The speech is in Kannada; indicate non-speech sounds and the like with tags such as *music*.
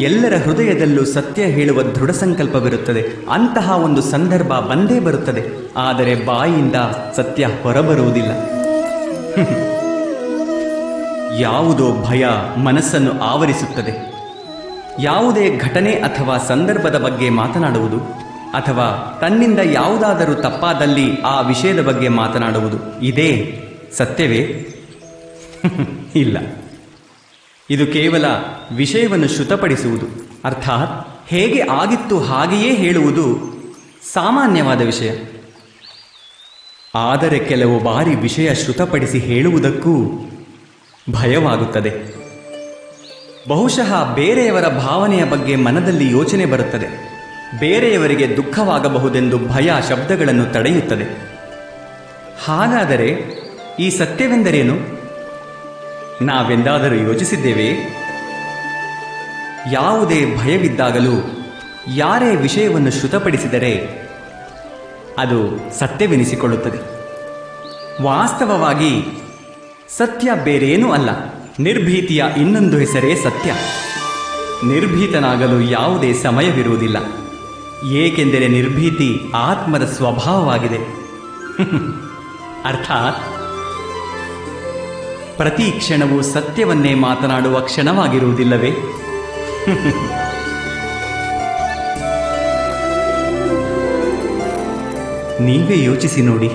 ಎಲ್ಲರ ಹೃದಯದಲ್ಲೂ ಸತ್ಯ ಹೇಳುವ ದೃಢ ಸಂಕಲ್ಪವಿರುತ್ತದೆ. ಅಂತಹ ಒಂದು ಸಂದರ್ಭ ಬಂದೇ ಬರುತ್ತದೆ. ಆದರೆ ಬಾಯಿಯಿಂದ ಸತ್ಯ ಹೊರಬರುವುದಿಲ್ಲ. *laughs* ಯಾವುದೋ ಭಯ ಮನಸ್ಸನ್ನು ಆವರಿಸುತ್ತದೆ. ಯಾವುದೇ ಘಟನೆ ಅಥವಾ ಸಂದರ್ಭದ ಬಗ್ಗೆ ಮಾತನಾಡುವುದು ಅಥವಾ ತನ್ನಿಂದ ಯಾವುದಾದರೂ ತಪ್ಪಾದಲ್ಲಿ ಆ ವಿಷಯದ ಬಗ್ಗೆ ಮಾತನಾಡುವುದು ಇದೇ ಸತ್ಯವೇ? *laughs* ಇಲ್ಲ. ಇದು ಕೇವಲ ವಿಷಯವನ್ನು ಶ್ರುತಪಡಿಸುವುದು ಅರ್ಥಾತ್ ಹೇಗೆ ಆಗಿತ್ತು ಹಾಗೆಯೇ ಹೇಳುವುದು ಸಾಮಾನ್ಯವಾದ ವಿಷಯ. ಆದರೆ ಕೆಲವು ಬಾರಿ ವಿಷಯ ಶ್ರುತಪಡಿಸಿ ಹೇಳುವುದಕ್ಕೂ ಭಯವಾಗುತ್ತದೆ. ಬಹುಶಃ ಬೇರೆಯವರ ಭಾವನೆಯ ಬಗ್ಗೆ ಮನದಲ್ಲಿ ಯೋಚನೆ ಬರುತ್ತದೆ. ಬೇರೆಯವರಿಗೆ ದುಃಖವಾಗಬಹುದೆಂದು ಭಯ ಶಬ್ದಗಳನ್ನು ತಡೆಯುತ್ತದೆ. ಹಾಗಾದರೆ ಈ ಸತ್ಯವೆಂದರೇನು? ನಾವೆಂದಾದರೂ ಯೋಚಿಸಿದ್ದೇವೆ. ಯಾವುದೇ ಭಯವಿದ್ದಾಗಲೂ ಯಾರೇ ವಿಷಯವನ್ನು ಶ್ರುತಪಡಿಸಿದರೆ ಅದು ಸತ್ಯವೆನಿಸಿಕೊಳ್ಳುತ್ತದೆ. ವಾಸ್ತವವಾಗಿ ಸತ್ಯ ಬೇರೇನೂ ಅಲ್ಲ. ನಿರ್ಭೀತಿಯ ಇನ್ನೊಂದು ಹೆಸರೇ ಸತ್ಯ. ನಿರ್ಭೀತನಾಗಲು ಯಾವುದೇ ಸಮಯವಿರುವುದಿಲ್ಲ. ಏಕೆಂದರೆ ನಿರ್ಭೀತಿ ಆತ್ಮದ ಸ್ವಭಾವವಾಗಿದೆ. *laughs* ಅರ್ಥಾತ್ ಪ್ರತಿ ಕ್ಷಣವೂ ಸತ್ಯವನ್ನೇ ಮಾತನಾಡುವ ಕ್ಷಣವಾಗಿರುವುದಿಲ್ಲವೇ? *laughs* ನೀವೇ ಯೋಚಿಸಿ ನೋಡಿ.